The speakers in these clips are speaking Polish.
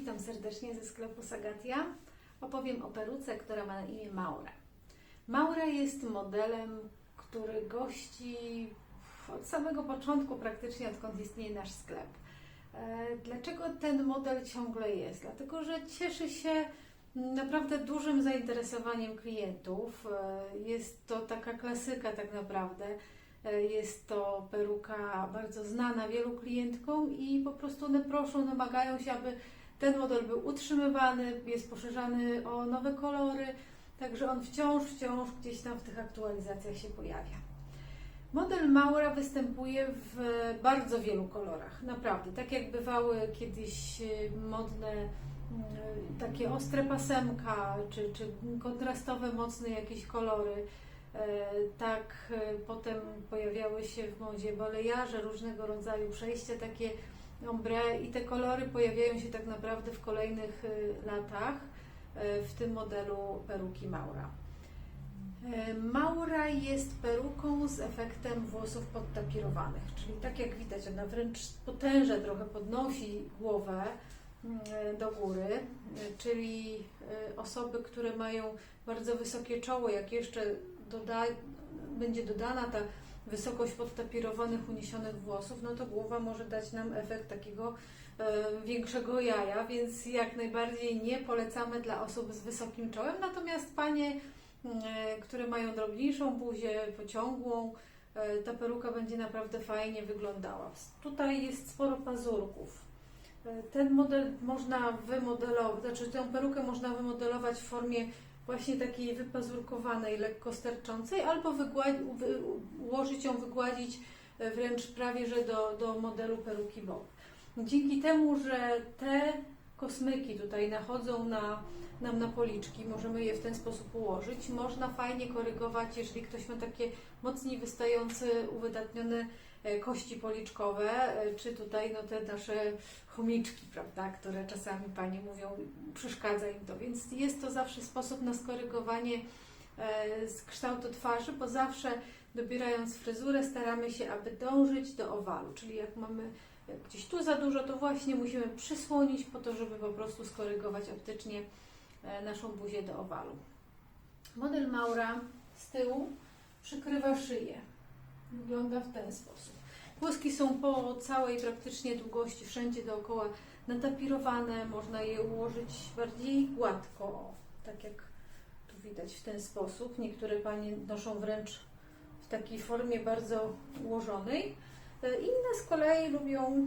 Witam serdecznie ze sklepu Sagatia. Opowiem o peruce, która ma na imię Maura. Maura jest modelem, który gości od samego początku, praktycznie odkąd istnieje nasz sklep. E, Dlaczego ten model ciągle jest? Dlatego, że cieszy się naprawdę dużym zainteresowaniem klientów. E, Jest to taka klasyka tak naprawdę. E, Jest to peruka bardzo znana wielu klientkom i po prostu one proszą, domagają się, aby ten model był utrzymywany, jest poszerzany o nowe kolory, także on wciąż, wciąż gdzieś tam w tych aktualizacjach się pojawia. Model Maura występuje w bardzo wielu kolorach, naprawdę. Tak jak bywały kiedyś e, modne mm, takie ostre pasemka, czy, czy kontrastowe, mocne jakieś kolory, e, tak potem pojawiały się w modzie balejarze, różnego rodzaju przejścia takie ombre i te kolory pojawiają się tak naprawdę w kolejnych e, latach e, w tym modelu peruki Maura. E, Maura jest peruką z efektem włosów podtapirowanych, czyli tak jak widać, ona wręcz potęża trochę podnosi głowę mm, do góry, czyli osoby, które mają bardzo wysokie czoło, jak jeszcze doda, będzie dodana ta wysokość podtapirowanych, uniesionych włosów, no to głowa może dać nam efekt takiego e, większego jaja, więc jak najbardziej nie polecamy dla osób z wysokim czołem, natomiast panie e, które mają drobniejszą buzię, pociągłą, e, ta peruka będzie naprawdę fajnie wyglądała. Tutaj jest sporo pazurków. Ten model można wymodelować, znaczy tę perukę można wymodelować w formie właśnie takiej wypazurkowanej, lekko sterczącej, albo ułożyć ją, wygładzić e, wręcz prawie że do, do modelu peruki Bob. Dzięki temu, że te kosmyki tutaj nachodzą na, nam na policzki, możemy je w ten sposób ułożyć. Można fajnie korygować, jeżeli ktoś ma takie mocniej wystające, uwydatnione e, kości policzkowe, e, czy tutaj no, te nasze chomiczki, prawda, które czasami Panie mówią, przeszkadza im to. Więc jest to zawsze sposób na skorygowanie e, z kształtu twarzy, bo zawsze dobierając fryzurę staramy się, aby dążyć do owalu, czyli jak mamy gdzieś tu za dużo, to właśnie musimy przysłonić po to, żeby po prostu skorygować optycznie e, naszą buzię do owalu. Model Maura z tyłu przykrywa szyję. Wygląda w ten sposób. Włoski są po całej praktycznie długości, wszędzie dookoła natapirowane. Można je ułożyć bardziej gładko, tak jak tu widać w ten sposób. Niektóre panie noszą wręcz takiej formie bardzo ułożonej. E, Inne z kolei lubią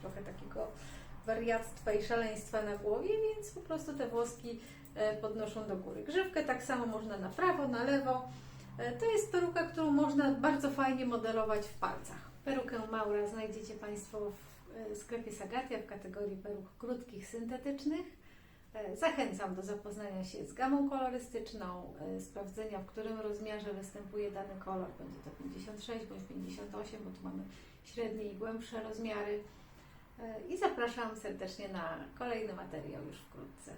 trochę takiego wariactwa i szaleństwa na głowie, więc po prostu te włoski e, podnoszą do góry. Grzywkę tak samo można na prawo, na lewo. E, To jest peruka, którą można bardzo fajnie modelować w palcach. Perukę Maura znajdziecie Państwo w sklepie Sagatia w kategorii peruk krótkich, syntetycznych. E, Zachęcam do zapoznania się z gamą kolorystyczną, e, sprawdzenia w którym rozmiarze występuje dany kolor. Będzie to 56 bądź 58, bo tu mamy średnie i głębsze rozmiary. E, I zapraszam serdecznie na kolejny materiał już wkrótce.